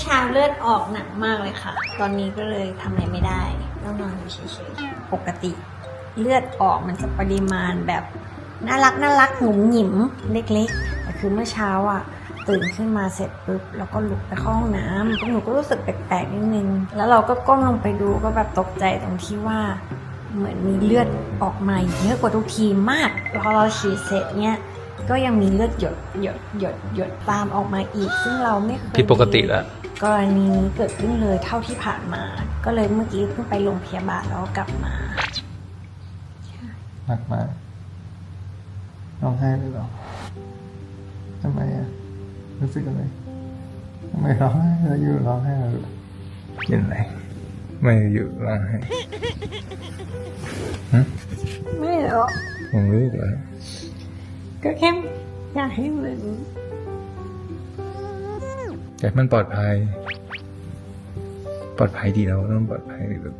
เช้าเลือดออกหนักมากเลยค่ะ ตอนนี้ก็เลยทำอะไรไม่ได้ต้องนอนอยู่เฉยๆ ปกติ เลือดออกมันจะปริมาณแบบน่ารักน่ารักหงุมหงิมเล็กๆ แต่คือเมื่อเช้าอะตื่นขึ้นมาเสร็จปุ๊บแล้วก็ลุกไปเข้าห้องน้ำหนูก็รู้สึกแปลกๆนิดนึง แล้วเราก็ก้มลงไปดูก็แบบตกใจตรงที่ว่าเหมือนมีเลือดออกมาเยอะกว่าทุกทีมาก พอเราฉีดเสร็จเนี่ย ก็ยังมีเลือดหยดหยดหยดหยดตามออกมาอีก ซึ่งเราไม่เคยผิดปกติแล้ว กรณีนี้เกิดขึ้นเลยเท่าที่ผ่านมา ก็เลยเมื่อกี้เพิ่งไปโรงพยาบาลแล้วก็กลับมา หนักมากร้องไห้เลยเหรอทำไมอะรู้สึกอะไรทำไมร้องไห้แล้วอยู่ร้องไห้แล้วเป็นไรไม่อยู่ร้องไห้ฮะไม่หรอกผมรู้เหรอ ก็แค่อยากให้มันแต่มันปลอดภัย ปลอดภัยดีแล้วต้องปลอดภัยดีแบบ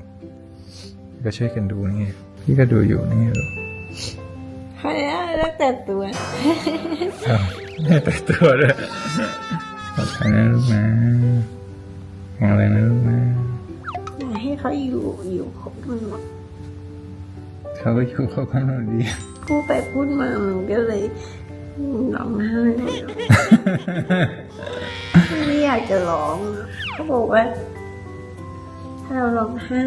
ก็ช่วยกันดูนี่ไงพี่ก็ดูอยู่นี่หรอพยายามตั้งแต่ตัวอ้าวแม่แต่ตัวเลยปลอดภัยนะลูกนะแข็งแรงนะลูกนะอยากให้เขาอยู่อยู่ครบกันหมดเขาก็อยู่เขาก็นอนดี พูดไปพูดมามันก็เลยร้องไห้เลยไม่อยากจะร้องอะเขาบอกว่าถ้าเราร้องไห้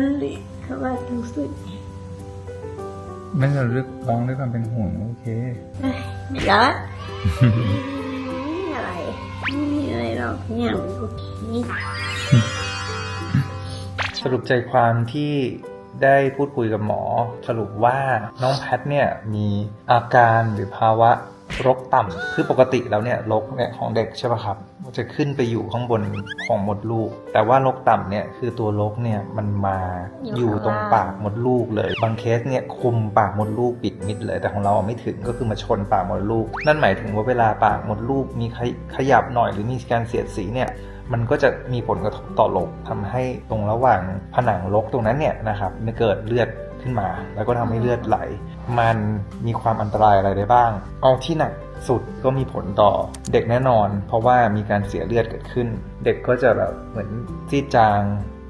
เขาว่ารู้สึกไม่เราเลือกร้องด้วยความเป็นห่วงโอเคไม่ละไม่มีอะไรไม่มีอะไรหรอกทุกอย่างมันโอเคสรุปใจความที่ ได้พูดคุยกับหมอ สรุปว่าน้องแพทเนี่ยมีอาการหรือภาวะ รกต่ำคือปกติแล้วเนี่ยรกเนี่ยของเด็กใช่ป่ะครับจะขึ้นไปอยู่ข้างบนของมดลูก แต่ว่ารกต่ำเนี่ยคือตัวรกเนี่ยมันมาอยู่ตรงปากมดลูกเลย บางเคสเนี่ยคุมปากมดลูกปิดมิดเลย แต่ของเราไม่ถึงก็คือมาชนปากมดลูก นั่นหมายถึงว่าเวลาปากมดลูกมีขยขยับหน่อยหรือมีการเสียดสีเนี่ยมันก็จะมีผลกระทบต่อลกทำให้ตรงระหว่างผนังลกตรงนั้นเนี่ยนะครับมันเกิดเลือดขึ้นมา แล้วก็ทำให้เลือดไหล มันมีความอันตรายอะไรได้บ้าง เอาที่หนักสุดก็มีผลต่อเด็กแน่นอน เพราะว่ามีการเสียเลือดเกิดขึ้น เด็กก็จะแบบเหมือนซีดจาง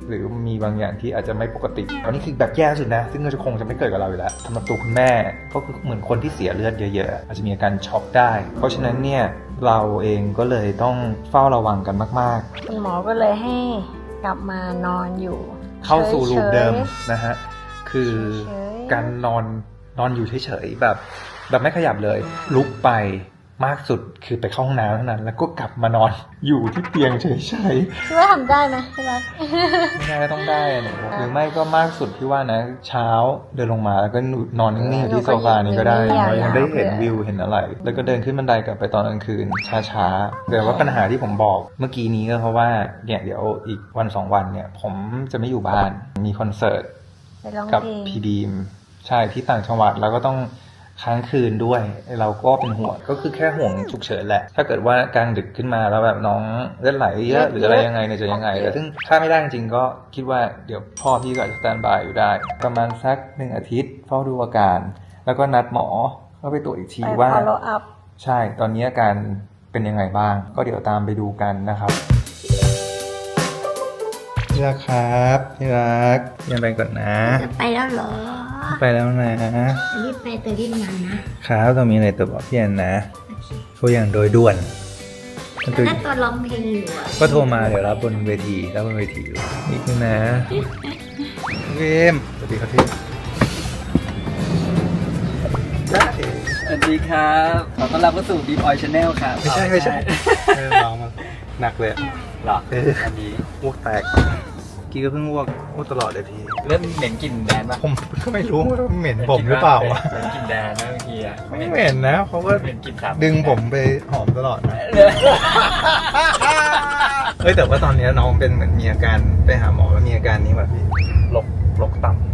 หรือมีบางอย่างที่อาจจะไม่ปกติอันนี้คือแบบแย่สุดนะ ซึ่งก็จะคงจะไม่เกิดกับเราอยู่แล้วสำหรับตัวคุณแม่ ก็คือเหมือนคนที่เสียเลือดเยอะๆ อาจจะมีอาการช็อกได้ เพราะฉะนั้นเนี่ยเราเองก็เลยต้องเฝ้าระวังกันมากคุณหมอก็เลยให้กลับมานอนอยู่ๆเข้าสู่ลูปเดิมฉยนะฮะ คือเฉยๆการนอน นอนอยู่เฉยๆแบบ แบบไม่ขยับเลย ลุกไปมากสุดคือไปเข้าห้องน้ำเท่านั้น แล้วก็กลับมานอนอยู่ที่เตียงเฉยๆๆคิดว่าทำได้ไหมพี่รักไม่ได้ก็ต้องได้อะหนูหรือไม่ก็มากสุดที่ว่านะ เช้าเดินลงมาแล้วก็นอนนิ่งๆอยู่ที่โซฟานี้ก็ได้ไม่อยากเรายังได้เห็นอยากวิวเห็นอะไร แล้วก็เดินขึ้นบันไดกลับไปตอนกลางคืนช้าๆแต่ว่าปัญหาที่ผมบอกเมื่อกี้นี้ก็เพราะว่าเนี่ยเดี๋ยวอีกวันสองวันเนี่ย ผมจะไม่อยู่บ้านมีคอนเสิร์ตไปร้องกับเพลงพีดีม ใช่ที่ต่างจังหวัดแล้วก็ต้องค้างคืนด้วย เราก็เป็นห่วงก็คือแค่ห่วงฉุกเฉินแหละ ถ้าเกิดว่ากลางดึกขึ้นมาแล้วแบบน้องเลือดไหลเยอะหรืออะไรยังไงเนี่ยจะยังไงแต่ซึ่งถ้าไม่ได้จริงๆก็คิดว่าเดี๋ยวพ่อพี่ก็อาจจะสแตนบายอยู่ได้ ประมาณสักหนึ่งอาทิตย์เฝ้าดูอาการ แล้วก็นัดหมอเข้าไปตรวจอีกทีไปว่า follow up ใช่ตอนนี้อาการเป็นยังไงบ้าง ก็เดี๋ยวตามไปดูกันนะครับ ที่รักครับที่รักยังไปก่อนนะ จะไปแล้วเหรอ ไปแล้วนะรีบไปแต่รีบมานะครับต้องมีอะไรตัวบอกพี่แอนนะโอเคตัวอย่างโดยด่วนก็คือถ้าตอนร้องเพลงอยู่อะก็โทรมาเดี๋ยวรับบนเวทีรับบนเวทีอยู่นี่คือนะเวมสวัสดีครับพี่ได้สวัสดีครับ ขอต้อนรับเข้าสู่ Deep Oil Channel ครับไม่ใช่ไม่ใช่เออลองมาหนักเลยอะหรอเอออันนี้อ้วกแตก กี้ก็เพิ่งอ้วกอ้วกตลอดเลยพี่ เริ่มเหม็นกลิ่นแดนปะผมก็ไม่รู้ว่าเหม็นผมหรือเปล่าอะเหม็นกลิ่นแดนนะบางทีอะไม่เหม็นนะเขาก็เหม็นกลิ่นสาบดึงผมไปหอมตลอดนะเฮ้ยแต่ว่าตอนเนี้ยน้องเป็นเหมือนมีอาการไปหาหมอแล้วมีอาการนี้แบบพี่ลกลกต่ำ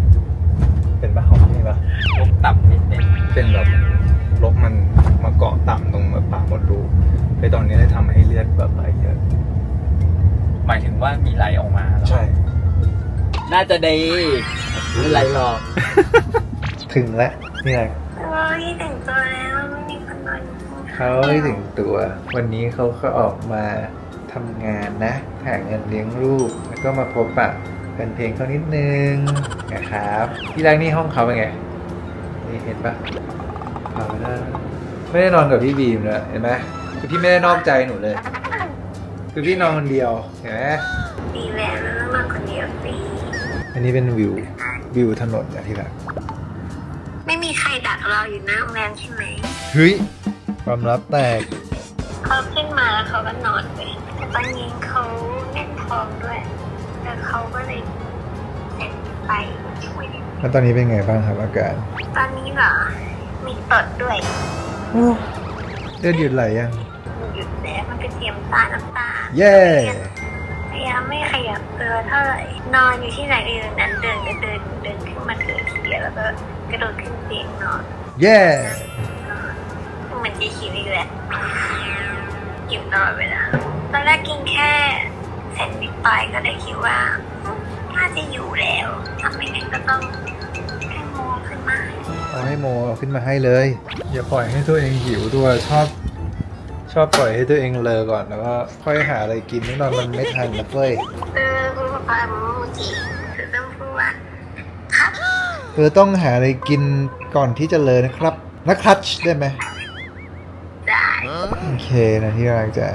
น่าจะดีไม่เป็นไรหรอก ถึงแล้วนี่ไงโอ้ยแต่งตัวแล้วไม่มีคนนอนเขาให้ถึงตัว วันนี้เขาก็ออกมาทำงานนะหาเงินเลี้ยงลูกแล้วก็มาพบปะเป็นเพลงเขานิดนึงนะครับที่รักนี่ห้องเขาเป็นไงนี่เห็นปะเอาไม่ได้ไม่ได้นอนกับพี่บีมเลยเห็นไหมคือพี่ไม่ได้นอกใจหนูเลย คือพี่นอนคนเดียวเห็นไหมดีแล้วแล้วมาคนเดียวสิ อันนี้เป็นวิววิวถนนนะที่รักไม่มีใครดักเราอยู่หน้าโรงแรมใช่ไหมเฮ้ยความลับแตกเขาขึ้นมาแล้วเขาก็นอนไปแต่ตอนนี้เขาแน่นท้องด้วยแล้วเขาก็เลยเสร็จไปช่วยแล้วตอนนี้เป็นไงบ้างครับอาการตอนนี้เหรอมีตดด้วยเลือดหยุดไหลยังหยุดแล้วมันก็เตรียมตาน้ำตาเย้พยายามไม่ขยับตัวเท่าไหร่นอนอยู่ที่ไหนก็อยู่นั้นเดินก็เดินเดินขึ้นมาเถอะทีเดียวแล้วก็กระโดดขึ้นเตียงนอนเย้เหมือนจะหิวอีกแหละหิวตลอดเวลาตอนแรกกินแค่แซนด์วิชไปก็เลยคิดว่าอืมน่าจะอยู่แล้วทำไม่งั้นก็ต้องให้โมขึ้นมาเอาให้โมเอาขึ้นมาให้เลย อย่าปล่อยให้ตัวเองหิวด้วยชอบ ชอบปล่อยให้ตัวเองเลอก่อนแล้วก็ค่อยหาอะไรกินนิดหน่อยมันไม่ทันนะเฟ้ยเออคุณป๊าป๊ามูจิคือต้องพูดว่าครับเออต้องหาอะไรกินก่อนที่จะเลอนะครับนะคลัตชได้ไหมได้โอเคนะที่รักจะ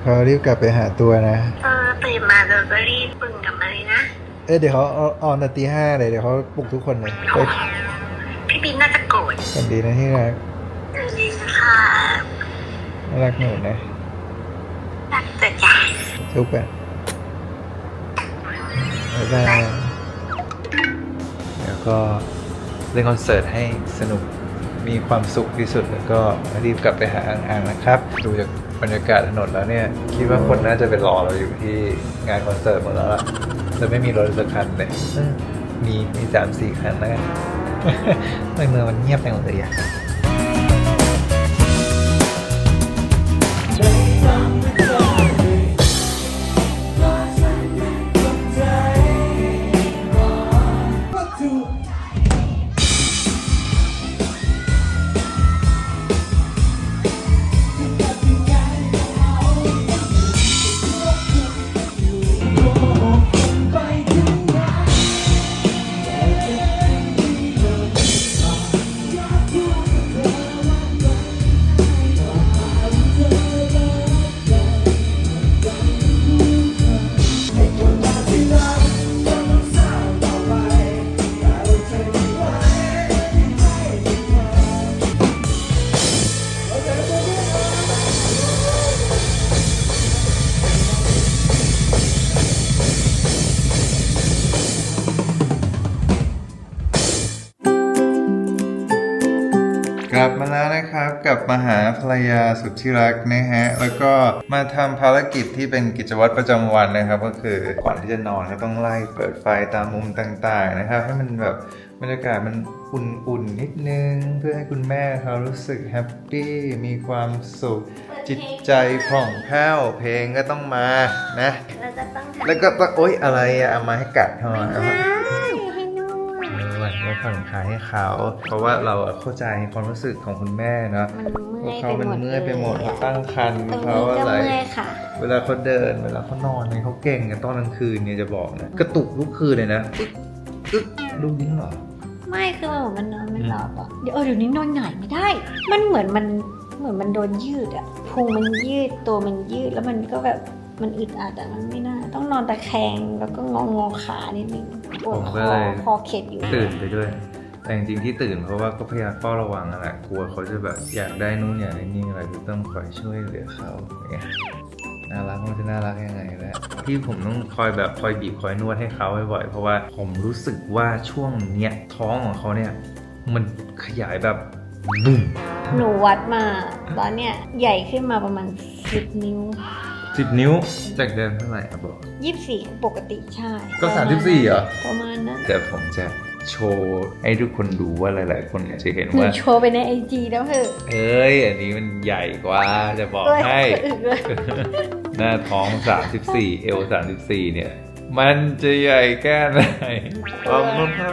เขารีบกลับไปหาตัวนะเออตื่นมาเราก็รีบปึ่งกลับมาเลยนะเอ้ยเดี๋ยวเขาเอาออนตีห้าเลยเดี๋ยวเขาปลุกทุกคนเลยไปพี่บินน่าจะโกรธกันดีนะที่รักตื่นเลยค่ะ น่ารักหนูนะรักจะจ่ายจุ๊บกันบ๊ายบายแล้วก็เล่นคอนเสิร์ตให้สนุกมีความสุขที่สุดแล้วก็รีบกลับไปหาอ่างๆนะครับ ดูจากบรรยากาศถนนแล้วเนี่ย คิดว่าคนน่าจะไปรอเราอยู่ที่งานคอนเสิร์ตหมดแล้วล่ะแต่ไม่มีรถสักคันเลยเออมีมีสามสี่คันแล้วกันทำไมเมืองมันเงียบไปหมดเลยอะ รรยาสุดที่รักนะฮะ แล้วก็มาทำภารกิจที่เป็นกิจวัตรประจำวันนะครับ ก็คือก่อนที่จะนอนก็ต้องไล่เปิดไฟตามมุมต่างๆนะครับ ให้มันแบบบรรยากาศมันอุ่นๆนิดนึง เพื่อให้คุณแม่เขารู้สึกแฮปปี้มีความสุข จิตใจผ่องแผ้วเพลงก็ต้องมานะเราจะต้องทำแล้วก็ต้องโอ๊ยอะไรอะเอามาให้กัดเขาอะ มันไม่ผ่อนคลายให้เขา เพราะว่าเราเข้าใจความรู้สึกของคุณแม่เนาะมันเมื่อยเขาไปเป็นหมดเมื่อยไปหมดเลยเขาอะตั้งครรภ์ตรงเขานี้ก็อะไรเมื่อยค่ะเวลาเขาเดิน เวลาเขานอนเนี่ยเขาเก่งกันตอนกลางคืนเนี่ยจะบอกนะกระตุกทุกคืนเลยนะอึ๊กอึ๊กดูดิ้งเหรอไม่คือมันเหมือนมันนอนไม่หลับอะเดี๋ยวเออเดี๋ยวนี้นอนหงายไม่ได้ มันเหมือนมันเหมือนมันโดนยืดอะพุงมันยืดตัวมันยืดแล้วมันก็แบบมันอึดอัดอะมันไม่น่า ต้องนอนตะแคงแล้วก็งองอขานิดนึง ปวดผมคก็อเลย คอเข็ดอยู่ ตื่นไปด้วย แต่จริงๆที่ตื่นเพราะว่าก็พยายามเฝ้าระวังนั่นแหละกลัวเขาจะแบบอยากได้นู่นอยากได้นี่อะไรก็ต้องคอยช่วยเหลือเขาอย่างเงี้ยน่ารักมันจะน่ารักยังไงแหละที่ผมต้องคอยแบบคอยบีบคอยนวดให้เขาบ่อยๆเพราะว่าผมรู้สึกว่าช่วงเนี้ยท้องของเขาเนี่ยมันขยายแบบบุ้ม หนูวัดมาตอนเนี้ยใหญ่ขึ้นมาประมาณสิบนิ้ว สิบนิ้วจากเดิมเท่าไหร่ครับบอกยี่สิบสี่ปกติใช่ก็สามสิบสี่เหรอ ประมาณนั้นแต่ผมจะโชว์ให้ทุกคนดูว่าหลาย ๆ คนเนี่ยจะเห็นหนูว่า โชว์ไปในไอจีแล้วเหอะเอ้ย อันนี้มันใหญ่กว่าจะบอกเอ้ยให้อึกเลยหน้าท้อง 34 เอว 34 เนี่ย มันจะใหญ่แค่ไหนปั๊มปั๊มปั๊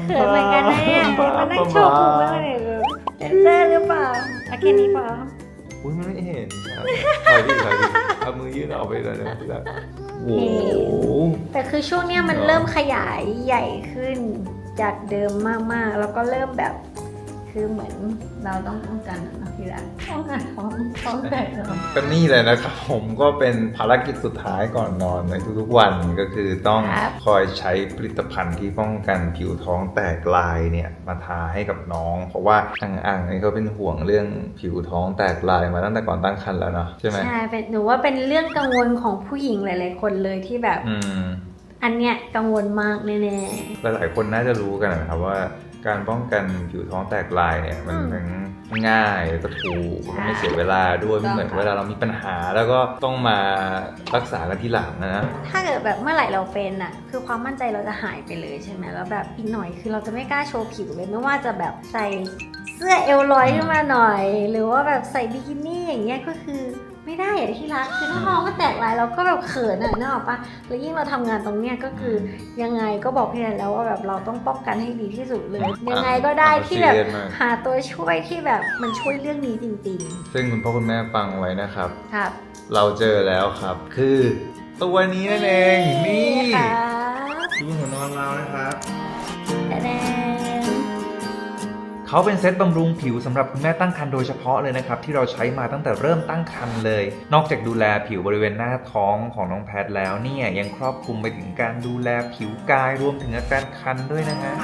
มเขินเหมือนกันนะเนี่ยมานั่งโชว์พุงมากเลยแบบเซนเซอร์หรือเปล่าเอาแค่นี้พอ อุ้ยมันไม่เห็นถอยดิถอยดิเอามือยื่นออกไปเลยนะพี่รักโอ้โหแต่คือช่วงเนี้ยมันเรอเริ่มขยายใหญ่ขึ้นจากเดิมมากๆ แล้วก็เริ่มแบบ คือเหมือนเราต้องป้องกันนะพี่ละป้องกันท้องท้องแตกเนาะก็นี่เลยนะครับผมก็เป็นภารกิจสุดท้ายก่อนนอนในทุกๆวันก็คือต้องคอยใช้ผลิตภัณฑ์ที่ป้องกันผิวท้องแตกลายเนี่ยมาทาให้กับน้อง เพราะว่าอ่างๆนี่เขาเป็นห่วงเรื่องผิวท้องแตกลายมาตั้งแต่ก่อนตั้งครรภ์แล้วเนาะใช่ไหมใช่เป็นหนูว่าเป็นเรื่องกังวลของผู้หญิงหลาย ๆ คนเลยที่แบบอันเนี้ยกังวลมากแน่ๆหลายๆคนน่าจะรู้กันนะครับว่า การป้องกันผิวท้องแตกลายเนี่ยมันอืมทั้งง่ายแล้วก็ถูกใช่แล้วก็ไม่เสียเวลาด้วยถูกต้องไม่เหมือนเวลาเรามีปัญหาแล้วก็ต้องมารักษากันทีหลังนะๆถ้าเกิดแบบเมื่อไหร่เราเป็นอะคือความมั่นใจเราจะหายไปเลยใช่ไหมแล้วแบบอีกหน่อยคือเราจะไม่กล้าโชว์ผิวเลยไม่ว่าจะแบบใส่เสื้อเอวลอยขึ้นมาหน่อย หรือว่าแบบใส่บิกินี่อย่างเงี้ยก็คือ ไม่ได้อะที่รักคือถ้าท้องก็แตกลายเราก็แบบเขินอะนึกออกปะแล้วยิ่งเราทำงานตรงเนี้ยก็คือยังไงก็บอกพี่แดนแล้วว่าแบบเราต้องป้องกันให้ดีที่สุดเลย ยังไงก็ได้ที่แบบซีเรียสมากหาตัวช่วยที่แบบมันช่วยเรื่องนี้จริง ซึ่งคุณพ่อคุณแม่ฟังไว้นะครับ ๆ ครับเราเจอแล้วครับ คือตัวนี้นั่นเองนี่ค่ะ ดูหัวนอนเรานะครับ เขาเป็นเซตบำรุงผิวสำหรับคุณแม่ตั้งครรภ์โดยเฉพาะเลยนะครับ ที่เราใช้มาตั้งแต่เริ่มตั้งครรภ์เลย นอกจากดูแลผิวบริเวณหน้าท้องของน้องแพทแล้วเนี่ยยังครอบคลุมไปถึงการดูแลผิวกายรวมถึงอาการคันด้วยนะฮะ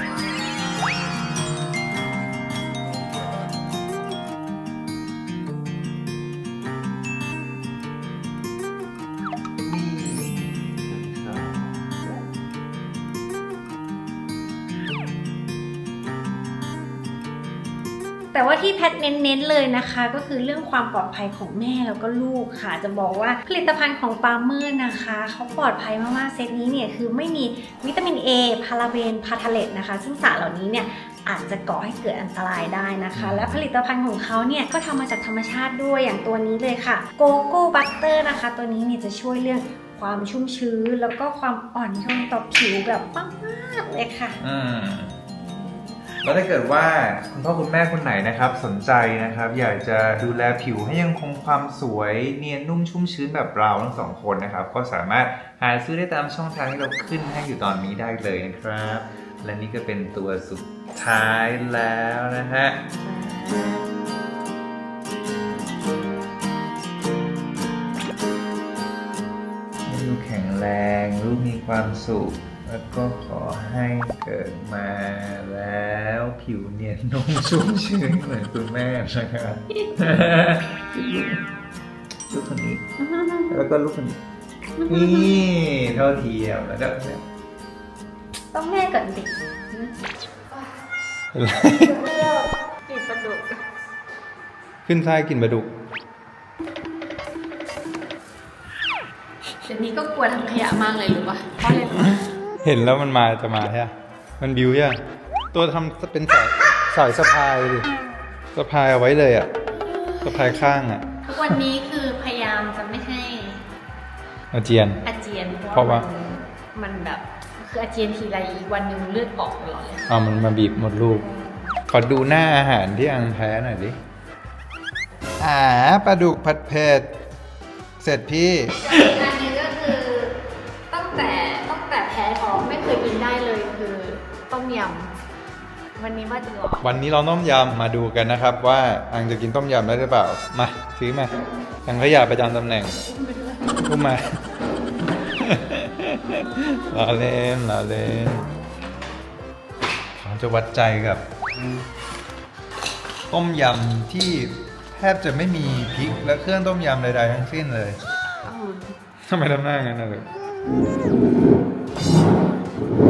แต่ว่าที่แพทเน้นๆเลยนะคะ ก็คือเรื่องความปลอดภัยของแม่แล้วก็ลูกค่ะ จะบอกว่าผลิตภัณฑ์ของปาเมอร์นะคะเขาปลอดภัยมากๆเซตนี้เนี่ยคือไม่มีวิตามิน A พาราเบนพาทาเลตนะคะ ซึ่งสารเหล่านี้เนี่ยอาจจะก่อให้เกิดอันตรายได้นะคะ และผลิตภัณฑ์ของเขาเนี่ยก็ทำมาจากธรรมชาติด้วยอย่างตัวนี้เลยค่ะโกโก้บัตเตอร์นะคะ ตัวนี้เนี่ยจะช่วยเรื่องความชุ่มชื้น แล้วก็ความอ่อนโยนต่อผิวแบบมากๆเลยค่ะอืม แล้วถ้าเกิดว่าคุณพ่อคุณแม่คนไหนนะครับสนใจนะครับ อยากจะดูแลผิวให้ยังคงความสวยเนียนนุ่มชุ่มชื้นแบบเราทั้งสองคนนะครับ ก็สามารถหาซื้อได้ตามช่องทางที่เราขึ้นให้อยู่ตอนนี้ได้เลยนะครับ และนี่ก็เป็นตัวสุดท้ายแล้วนะฮะให้ลูแข็งแรงลูกมีความสุข แล้วก็ขอให้เกิดมาแล้วผิวเนียนนุ่มชุ่มชื้นเหมือนคุณแม่นะครับลูกคนนี้ แล้วก็ลูกคนนี้ นี่เท่าเทียมแล้วก็เนี่ยต้องแม่ก่อนดิปิดประตูขึ้นท้ายกินปลาดุกเดี๋ยวนี้ก็กลัวทำขยะมากเลยรู้ปะเพราะอะไรรู้ปะ เห็นแล้วมันมาจะมาใช่ไหมมันบิวใช่ไหมตัวทำเป็นสายสายสะพายดิสะพายเอาไว้เลยอะสะพายข้างอะทุกวันนี้คือพยายามจะไม่ให้อาเจียนอาเจียนเพราะว่านมันแบบคืออาเจียนทีไรอีกวันหนึ่งเลือดออกตลอดเลยเอามันมาบีบหมดลูก ขอดูหน้าอาหารที่อังแพ้หน่อยดิอ่าปลาดุกผัดเผ็ดเสร็จพี่อันนี้ก็คือตั้งแต่ตั้ง แต่แพ้ท้องไม่เคยกินได้เลยคือต้มยำวันนี้ว่าจะลองวันนี้เราต้มยำมาดูกันนะครับว่าอังจะกินต้มยำได้หรือเปล่า มาซื้อมาอังขยะประจำตำแหน่งอุ้มมาลาเล่นลาเล่นเขาจะวัดใจกับ ต้มยำที่แทบจะไม่มีพริกและเครื่องต้มยำใดๆทั้งสิ้นเลยทำไมทำหน้างั้นน่ะเลย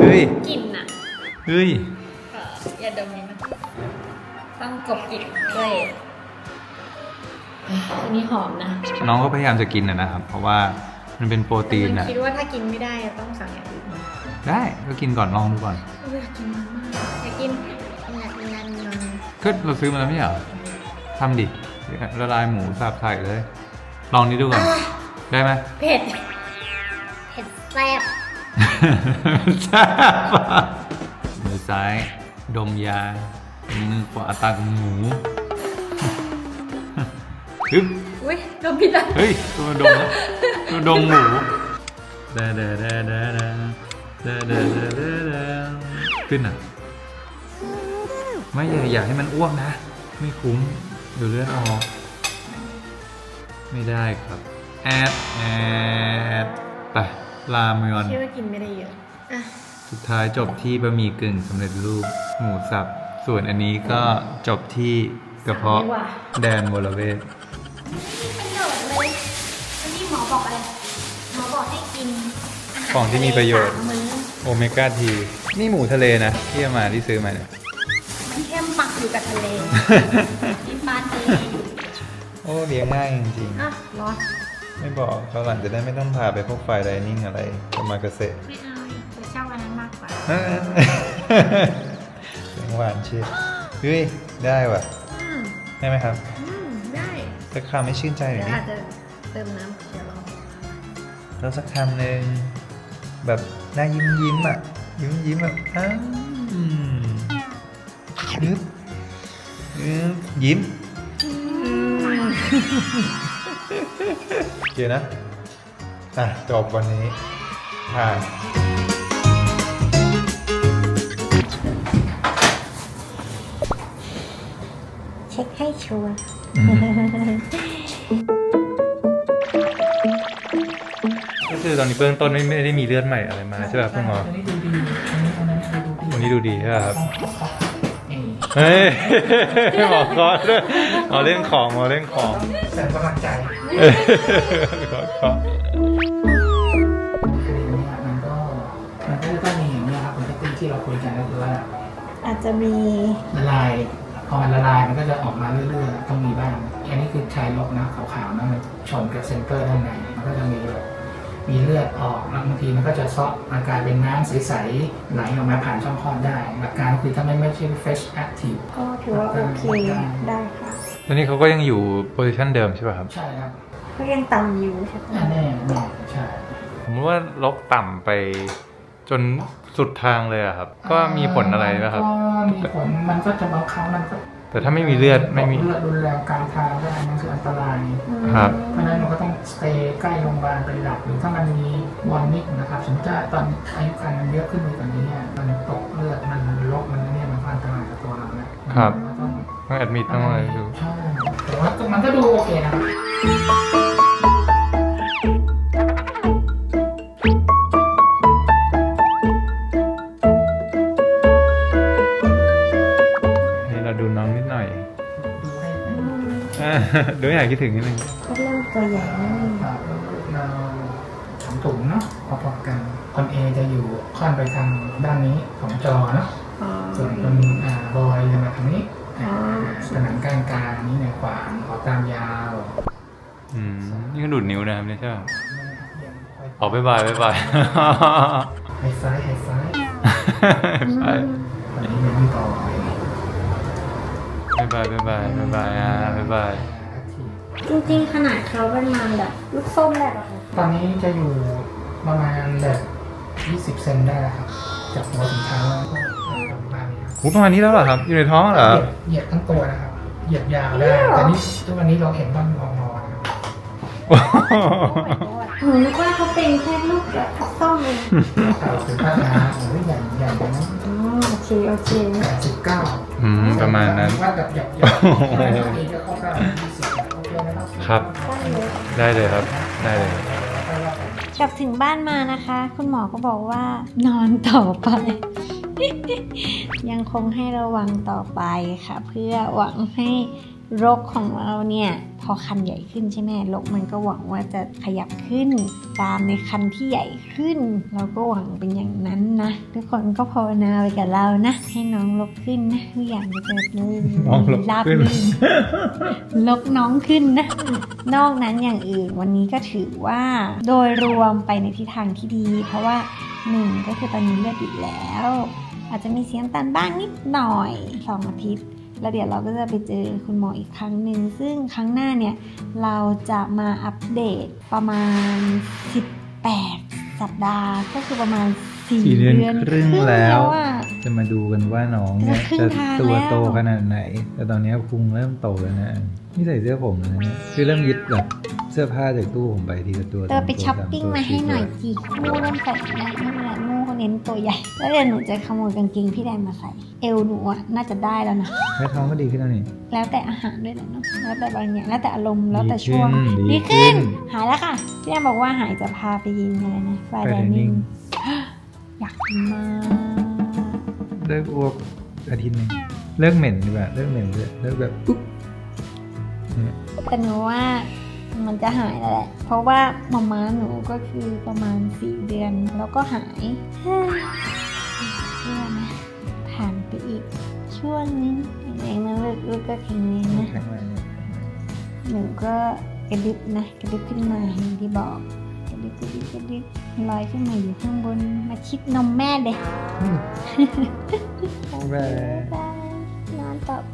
เฮ้ย กลิ่นอะเฮ้ยอย่าดมนี้นะต้องกบกลิ่นด้วยอันนี้หอมนะน้องก็พยายามจะกินนะนะครับ เพราะว่ามันเป็นโปรตีนมันนะคิดว่าถ้ากินไม่ได้ต้องสั่งอย่างอื่นได้ก็กินก่อนลองดูก่อน อยากกินมันมากอยากกินอยากกินนันนันก็เราซื้อมาแล้วไม่ใช่เหรอทำดิละลายหมูสับใส่เลย ลองนี้ดูก่อนได้ไหมเผ็ดเผ็ด แซ่บแซ่บอะมือซ้าย ดมยา มือขวาตักหมูฮึบอุ้ยดมผิดอะเฮ้ย ตัวดงตัวดงหมูเดาเดาเดาเดาเดาเดาเดาเดาเดาเดาขึ้นอะ ไม่อย่าอยากให้มันอ้วกนะ ไม่คุ้มเดี๋ยวเลือดออก ไม่ได้ครับ แอดแอดไป ลาเมือน คิดว่ากินไม่ได้เยอะอะสุดท้ายจบที่บะหมี่กึ่งสำเร็จรูปหมูสับ ส่วนอันนี้ก็จบที่กระเพาะสั่งดีกว่าแดนวรเวทประโยชน์เลยวันนี้หมอบอกอะไร หมอบอกให้กินอาหารของที่มีประโยชน์ สามมื้อ โอเมก้าที นี่หมูทะเลนะที่เอามาที่ซื้อมาเนี่ย มันเข้มปักอยู่กับทะเลนี่ปลาทะเลโอ้เลี้ยงง่ายจริงอะร้อนๆ ไม่บอกเขาหลังจะได้ไม่ต้องพาไปพวกไฟไดนิ่งอะไรสมาเกษตรไม่เอาจะชอบอันนั้นมากกว่าเสียงหวานเชียวเฮ้ยได้ว่ะอืมได้ไหมครับอืมได้สักคำไม่ชื่นใจหน่เดี๋อยยวดิอาจจะเติมน้ำเดี๋ยวลองแล้วสักคำหนึ่งแบบหน้ายิ้มยิ้มๆอะ ยิ้มยิ้มๆแบบอ้าวอืมยึบยึบยิ้ม โอเคนะ อะ จบวันนี้ ผ่านเช็คให้ชัวร์ก็คือตอนนี้เบื้องต้นไม่ไม่ได้มีเลือดใหม่อะไรมาใช่ป่ะคุณหมออันนี้ดูดีอันนี้อันนั้นดูดีวันนี้ดูดีใช่ป่ะครับเอ่อเฮ้ยหมอคอสด้วย หมอเล่นของหมอเล่นของ เสริมกำลังใจเออขอขอคือเนี่ยมันก็มันก็จะต้องมีอย่างนี้ยครับมันก็เป็นที่เราคุยกันก็คือว่าอาจจะมีละลายพอมันละลายมันก็จะออกมาเรื่อยๆต้องมีบ้างอันนี้คือชายลบนะขาวๆนะมันชนกับเซนเตอร์ด้านในมันก็จะมีแบบมีเลือดออกแล้วบางทีมันก็จะซอกมันกายเป็นน้ำใสๆไหลออกมาผ่านช่องคลอดได้หลักการคือถ้าไม่ไม่ใช่ fresh active ก็ถือว่าโอเคได้ค่ะ ตอนนี้เขาก็ยังอยู่โพซิชันเดิมใช่ป่ะครับ ใช่ครับก็ยังต่ำอยู่ใช่ไหมแน่แน่ใช่ผมว่าลกต่ำไปจนสุดทางเลยอะครับ ก็มีผลอะไรไหมครับ ก็มีผลมันก็จะบางครั้งมันก็แต่ถ้าไม่มีเลือดไม่มี เลือดรุนแรงกลางทางได้มันคืออันตราย ครับ เพราะฉะนั้นมันก็ต้องสเตย์ใกล้โรงพยาบาลเป็นหลักหรือถ้ามันมีวอร์นิ่งนะครับสมมติว่าตอนอายุคันมันเยอะขึ้นไปกว่านี้เนี่ยมันตกเลือดมันลกมันเนี่ยมันก็อันตรายกับตัวเราแล้วครับ มันก็ ต้องต้องแอดมิดต้องอะไรดูใช่แต่ว่ามันก็ดูโอเคนะครับให้เราดูน้องนิดหน่อยดูให้อ่าดูอยากคิดถึงนิดนึงก็เริ่มตัวใหญ่แล้วนี่ครับเราสองถุงเนาะพอๆกันคนเอจะอยู่ค่อนไปทางด้านนี้ของจอเนาะอ๋อส่วนคนอ่าบอยจะมาทางนี้อ๋อผนังกลางกลางๆนี้ในขวางขอตามยาวอืมนี่ก็ดูดนิ้วนะครับเนี่ยใช่ป่ะออกบายบายบายบายไฮไฟว์ไฮไฟว์ไปวันนี้ยังไม่ต่อบายบายบายบายบายบายอะบายบายจริงๆ ขนาดเขาเป็นมาแบบลูกส้มแบบอะค่ะตอนนี้จะอยู่ประมาณแบบ 20 เซนได้แล้วครับ จากหัวถึงเท้าแล้วก็ประมาณนี้ครับประมาณนี้แล้วเหรอครับ อยู่ในท้องเหรอเหยียบเหยียบทั้งตัวนะครับ เหยียบยาวได้แต่นี่ทุกวันนี้เราเห็นบ้างงอๆนะครับหนูนึกว่าเขาเป็นแค่ลูกแบบส้มเองข่าวคือภาพนาโอ้ยใหญ่ใหญ่กว่านั้นอ๋อโอเคโอเคแปดสิบเก้าอืมประมาณนั้น ว่าแบบหยับหยับโอ้โหนี้จะเข้าได้ยี่สิบโอเคนะครับครับ ได้เลยได้เลยครับ ได้เลยไปว่ากันกลับถึงบ้านมานะคะ คุณหมอก็บอกว่านอนต่อไป ยังคงให้ระวังต่อไปค่ะ เพื่อหวังให้รกของเราเนี่ยพอคันใหญ่ขึ้นใช่ไหมรกมันก็หวังว่าจะขยับขึ้น ตามในคันที่ใหญ่ขึ้น เราก็หวังเป็นอย่างนั้นนะ ทุกคนก็ภาวนาไปกับเรานะ ให้น้องรกขึ้นนะทุกอย่างจะเกิดเลยน้องรกราบขึ้นรื่นลกน้องขึ้นนะ นอกนั้นอย่างอื่นวันนี้ก็ถือว่าโดยรวมไปในทิศทางที่ดี เพราะว่าหนึ่งก็คือตอนนี้เลือดหยุดแล้ว อาจจะมีเสียงตันบ้างนิดหน่อยสองอาทิตย์ แล้วเดี๋ยวเราก็จะไปเจอคุณหมออีกครั้งหนึ่ง ซึ่งครั้งหน้าเนี่ยเราจะมาอัปเดตประมาณ 18 สัปดาห์ ก็คือประมาณ4สี่เดือนเดือนครึ่งแล้วอะจะมาดูกันว่าน้องเนี่ยจะครึ่จะงทางตัวแล้วโตขนาดไหน แต่ตอนนี้พุงเริ่มโตแล้วนะนี่ใส่เสื้อผมแล้วเนี่ยคือเริ่มยึดแบบเสื้อผ้าจากตู้ผมไปทีละตัวเธอไปสช้อปสปิ้งตัวมาให้หน่อยสี่ตัวสิมูเริ่มใส่ได้ไม่เป็นไรมูเขา เน้นตัวใหญ่แล้วเดี๋ยวหนูจะขโมยกางเกงพี่แดนมาใส่ เอวหนูอะน่าจะได้แล้วนะ แค่ท้องก็ดีขึ้นแล้วนี่ แล้วแต่อาหารด้วยแหละเนาะแล้วแต่บางอย่างแล้วแต่อารมณ์แล้วแต่ช่วงดีดีขึ้ขึ้นนหายแล้วค่ะพี่แดนบอกว่าหายจะพาไปยินอะไรนะไฟ Fine แดนนิ่ง dining อยากกินมากเลิกอ้วกอาทิตย์หนึงเลิกเหม็นดีกว่าเลิกเหม็นเลยเลิกแบบปุ๊บเนี่ยแต่หนูว่า มันจะหายแล้วแหละเพราะว่ามาม่าหนูก็คือประมาณสี่เดือนแล้วก็หายเฮ้ยเชื่อไหมผ่านไปอีกช่วงนึงเองนะลูกลูกก็แข็งแรงนะแข็งแรงเนี่ยหนูก็กระดิบนะกระดิบขึ้นมาอย่างที่บอกกระดิบกระดิบกระดิบลอยขึ้นมาอยู่ข้างบนมาชิดนมแม่เด็กแรงนอนต่อไป